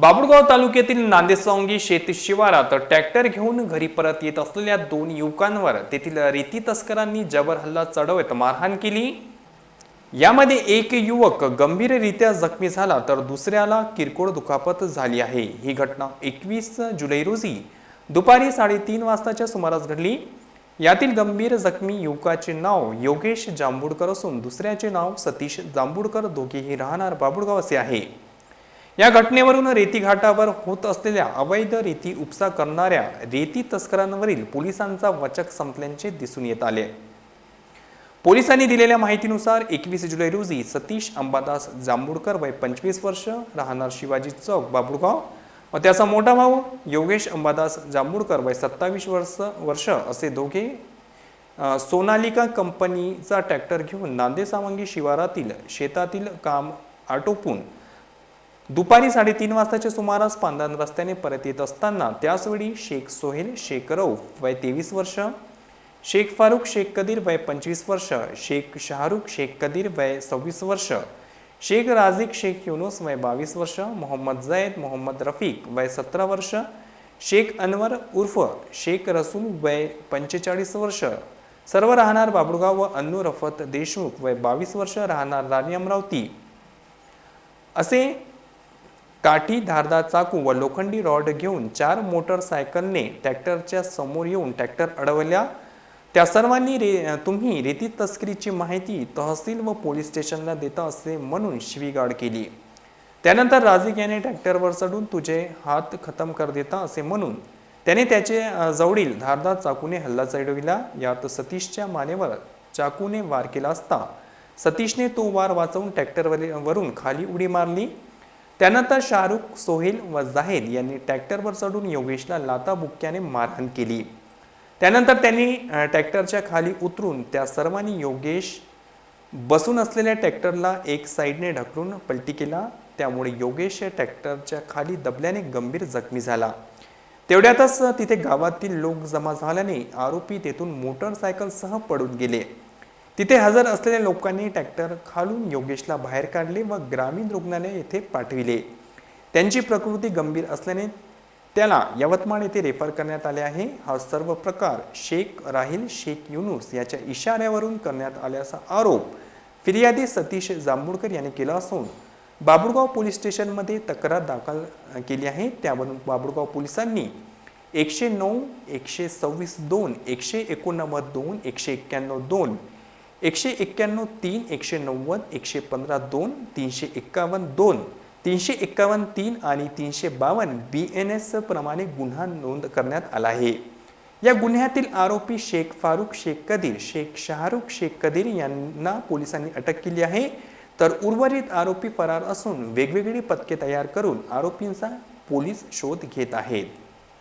बाबुळगाव तालुक्यातील नांदेसवांगी शेत शिवारात ट्रॅक्टर घेऊन घरी परत येत असलेल्या दोन युवकांवर तेथील रेती तस्करांनी जबर हल्ला चढवत मारहाण केली. यामध्ये एक युवक गंभीररित्या जखमी झाला तर दुसऱ्याला किरकोळ दुखापत झाली आहे. ही घटना एकवीस जुलै रोजी दुपारी साडेतीन वाजताच्या सुमारास घडली. यातील गंभीर जखमी युवकाचे नाव योगेश जांभूडकर असून दुसऱ्याचे नाव सतीश जांभूडकर. दोघेही राहणार बाबुळगाव असे आहे. या घटनेवरून रेती घाटावर होत असलेल्या अवैध रेती उपसा करणाऱ्या रेती तस्करांवरील पोलिसांचा वचक संपल्याचे दिसून येत आले. पोलिसांनी दिलेल्या माहितीनुसार एकवीस जुलै रोजी सतीश अंबादास जांभूडकर वय पंचवीस वर्ष राहणार शिवाजी चौक बाबुळगाव. व त्याचा मोठा भाऊ योगेश अंबादास जांभूडकर वय सत्तावीस वर्ष वर्ष असे दोघे सोनालिका कंपनीचा ट्रॅक्टर घेऊन नांदे सावंगी शिवारातील शेतातील काम आटोपून दुपारी साडेतीन वाजताच्या सुमारास पांदान रस्त्याने परत येत असताना त्याचवेळी शेख सोहेल शेख रौफ वय तेवीस वर्ष शेख फारुख शेख कदीर वय पंचवीस वर्ष शेख शाहरुख शेख कदीर वय सव्वीस वर्ष शेख राझिक शेख युनुस वय बावीस वर्ष मोहम्मद जैद मोहम्मद रफीक वय सतरा वर्ष शेख अनवर उर्फ शेख रसूल वय पंचेचाळीस वर्ष सर्व राहणार बाबुळगाव व अन्नू रफत देशमुख वय बावीस वर्ष राहणार राणी अमरावती. असे काठी धारदार चाकू व लोखंडी रॉड घेऊन चार मोटरसायकलने ट्रॅक्टरच्या समोर येऊन ट्रॅक्टर अडवल्या. त्या सर्वांनी रे तुम्ही रेती तस्करीची माहिती तहसील व पोलीस स्टेशनला देता असे म्हणून शिवीगाड केली. त्यानंतर राजिक याने ट्रॅक्टरवर चढून तुझे हात खतम कर देता असे म्हणून त्याने त्याचे जवळील धारदार चाकूने हल्ला चढविला. यात सतीशच्या मानेवर चाकूने वार केला असता सतीशने तो वार वाचवून ट्रॅक्टरवर वरून खाली उडी मारली. त्यानंतर शाहरुख सोहेल व जाहेद यांनी ट्रॅक्टरवर चढून योगेशला लाताबुक्क्याने मारहाण केली. त्यानंतर त्यांनी ट्रॅक्टरच्या खाली उतरून त्या सर्वांनी योगेश बसून असलेल्या ट्रॅक्टरला एक साईडने ढकलून पलटी केला. त्यामुळे योगेश ट्रॅक्टरच्या खाली दबल्याने गंभीर जखमी झाला. तेवढ्यातच तिथे गावातील लोक जमा झाल्याने आरोपी तेथून मोटरसायकलसह पडून गेले. तिथे हजर असलेल्या लोकांनी ट्रॅक्टर खालून योगेशला बाहेर काढले व ग्रामीण रुग्णालय येथे पाठविले. त्यांची प्रकृती गंभीर असल्याने त्याला यवतमाळ येथे रेफर करण्यात आले आहे. हा सर्व प्रकार शेख राहील शेख युनुस याच्या इशाऱ्यावरून करण्यात आल्याचा आरोप फिर्यादी सतीश जांभूळकर यांनी केला असून बाबुळगाव पोलीस स्टेशनमध्ये तक्रार दाखल केली आहे. त्यावरून बाबुळगाव पोलिसांनी एकशे नऊ एकशे सव्वीस दोन एकशे एकोणनव्वद दोन एकशे एक्क्याण्णव दोन एकशे एक्क्याण्णव तीन एकशे नव्वद एकशे पंधरा दोन तीनशे एक्कावन्न दोन तीनशे एक्कावन्न तीन आणि तीनशे बावन्न बी एन एस प्रमाणे गुन्हा नोंद करण्यात आला आहे. या गुन्ह्यातील आरोपी शेख फारुख शेख कदीर शेख शाहरुख शेख कदीर यांना पोलिसांनी अटक केली आहे. तर उर्वरित आरोपी फरार असून वेगवेगळी पथके तयार करून आरोपींचा पोलीस शोध घेत आहेत.